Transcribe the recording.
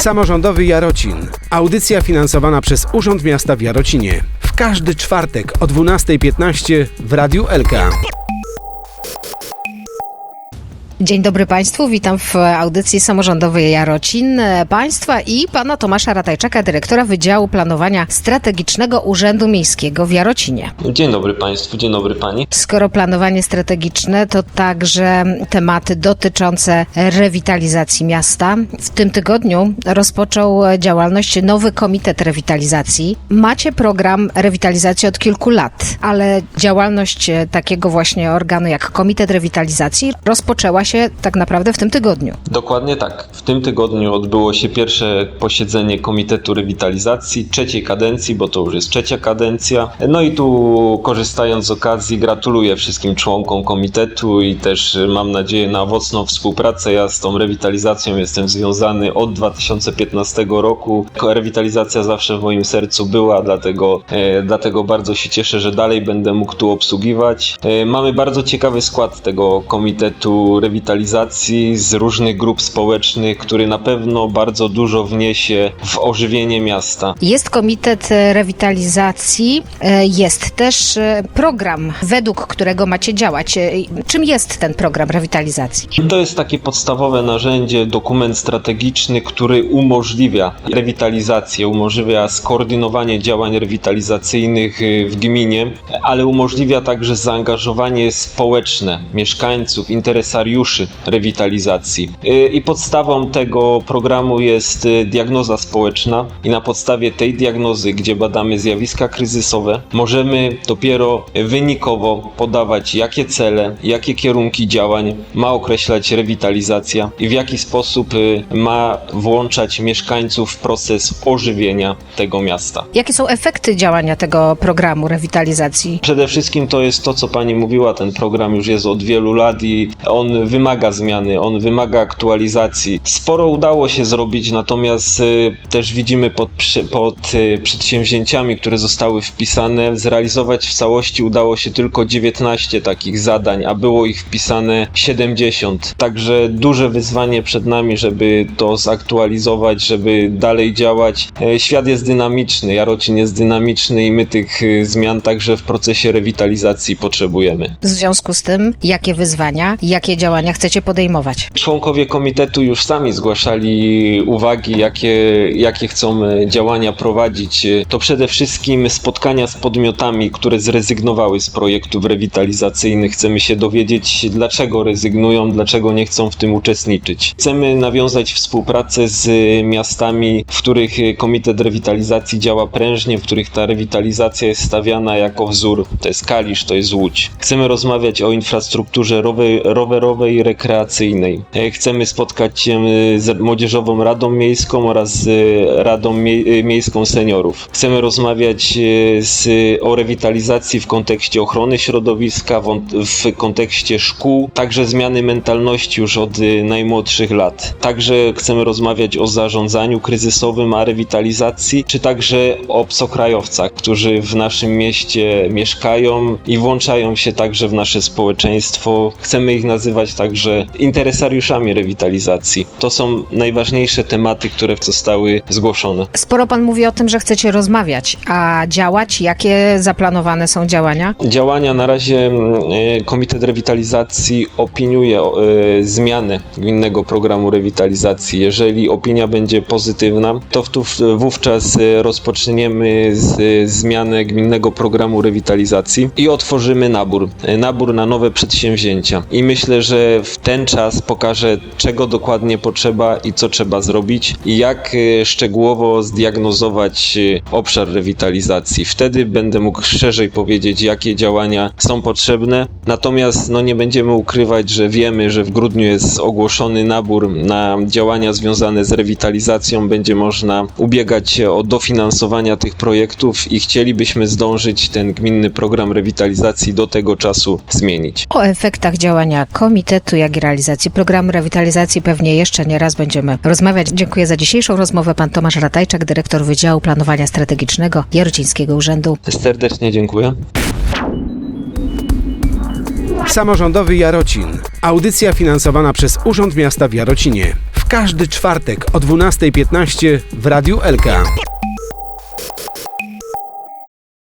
Samorządowy Jarocin. Audycja finansowana przez Urząd Miasta w Jarocinie. W każdy czwartek o 12.15 w Radiu Elka. Dzień dobry Państwu, witam w audycji samorządowej Jarocin Państwa i Pana Tomasza Ratajczaka, dyrektora Wydziału Planowania Strategicznego Urzędu Miejskiego w Jarocinie. Dzień dobry Państwu, dzień dobry Pani. Skoro planowanie strategiczne, to także tematy dotyczące rewitalizacji miasta. W tym tygodniu rozpoczął działalność nowy Komitet Rewitalizacji. Macie program rewitalizacji od kilku lat, ale działalność takiego właśnie organu jak Komitet Rewitalizacji rozpoczęła się tak naprawdę w tym tygodniu. Dokładnie tak. W tym tygodniu odbyło się pierwsze posiedzenie Komitetu Rewitalizacji trzeciej kadencji, bo to już jest trzecia kadencja. No i tu korzystając z okazji gratuluję wszystkim członkom komitetu i też mam nadzieję na owocną współpracę. Ja z tą rewitalizacją jestem związany od 2015 roku. Rewitalizacja zawsze w moim sercu była, dlatego, e, dlatego bardzo się cieszę, że dalej będę mógł tu obsługiwać. E, mamy bardzo ciekawy skład tego Komitetu Rewitalizacji rewitalizacji z różnych grup społecznych, który na pewno bardzo dużo wniesie w ożywienie miasta. Jest Komitet Rewitalizacji, e, jest też e, program, według którego macie działać. E, czym jest ten program rewitalizacji? To jest takie podstawowe narzędzie, dokument strategiczny, który umożliwia rewitalizację, umożliwia skoordynowanie działań rewitalizacyjnych w gminie, ale umożliwia także zaangażowanie społeczne mieszkańców, interesariuszy rewitalizacji. Y, I podstawą tego programu jest y, diagnoza społeczna i na podstawie tej diagnozy, gdzie badamy zjawiska kryzysowe, możemy dopiero wynikowo podawać, jakie cele, jakie kierunki działań ma określać rewitalizacja i w jaki sposób y, ma włączać mieszkańców w proces ożywienia tego miasta. Jakie są efekty działania tego programu rewitalizacji? Przede wszystkim to jest to, co pani mówiła, ten program już jest od wielu lat i on wymaga wymaga zmiany, on wymaga aktualizacji. Sporo udało się zrobić, natomiast y, też widzimy pod, pod y, przedsięwzięciami, które zostały wpisane, zrealizować w całości udało się tylko 19 takich zadań, a było ich wpisane 70. Także duże wyzwanie przed nami, żeby to zaktualizować, żeby dalej działać. E, świat jest dynamiczny, Jarocin jest dynamiczny i my tych y, zmian także w procesie rewitalizacji potrzebujemy. W związku z tym, jakie wyzwania, jakie działania chcecie podejmować? Członkowie komitetu już sami zgłaszali uwagi, jakie, jakie chcą e, działania prowadzić. To przede wszystkim spotkania z podmiotami, które zrezygnowały z projektów rewitalizacyjnych. Chcemy się dowiedzieć, dlaczego rezygnują, dlaczego nie chcą w tym uczestniczyć. Chcemy nawiązać współpracę z miastami, w których Komitet Rewitalizacji działa prężnie, w których ta rewitalizacja jest stawiana jako wzór. To jest Kalisz, to jest Łódź. Chcemy rozmawiać o infrastrukturze rowerowej, rekreacyjnej. E, chcemy spotkać się e, z Młodzieżową Radą Miejską oraz Radą e, Miejską Seniorów. Chcemy rozmawiać z, o rewitalizacji w kontekście ochrony środowiska, w, w kontekście szkół, także zmiany mentalności już od najmłodszych lat. Także chcemy rozmawiać o zarządzaniu kryzysowym, a rewitalizacji, czy także o obcokrajowcach, którzy w naszym mieście mieszkają i włączają się także w nasze społeczeństwo. Chcemy ich nazywać także interesariuszami rewitalizacji. To są najważniejsze tematy, które zostały zgłoszone. Sporo Pan mówi o tym, że chcecie rozmawiać, a działać? Jakie zaplanowane są działania? Działania na razie mm, e, Komitet Rewitalizacji opiniuje e, zmianę gminnego programu rewitalizacji. Jeżeli opinia będzie pozytywna, to wówczas e, rozpoczniemy zmianę gminnego programu rewitalizacji i otworzymy nabór. Nabór na nowe przedsięwzięcia. I myślę, że w ten czas pokażę, czego dokładnie potrzeba i co trzeba zrobić i jak e, szczegółowo zdiagnozować e, obszar rewitalizacji. Wtedy będę mógł szerzej powiedzieć, jakie działania są potrzebne. Natomiast no, nie będziemy ukrywać, że wiemy, że w grudniu jest ogłoszony nabór na działania związane z rewitalizacją. Będzie można ubiegać się o dofinansowania tych projektów i chcielibyśmy zdążyć ten gminny program rewitalizacji do tego czasu zmienić. O efektach działania komitetu jak i realizacji programu rewitalizacji pewnie jeszcze nie raz będziemy rozmawiać. Dziękuję za dzisiejszą rozmowę. Pan Tomasz Ratajczak, dyrektor Wydziału Planowania Strategicznego Jarocińskiego Urzędu. Serdecznie dziękuję. Samorządowy Jarocin. Audycja finansowana przez Urząd Miasta w Jarocinie. W W każdy czwartek o 12.15 w Radiu Elka.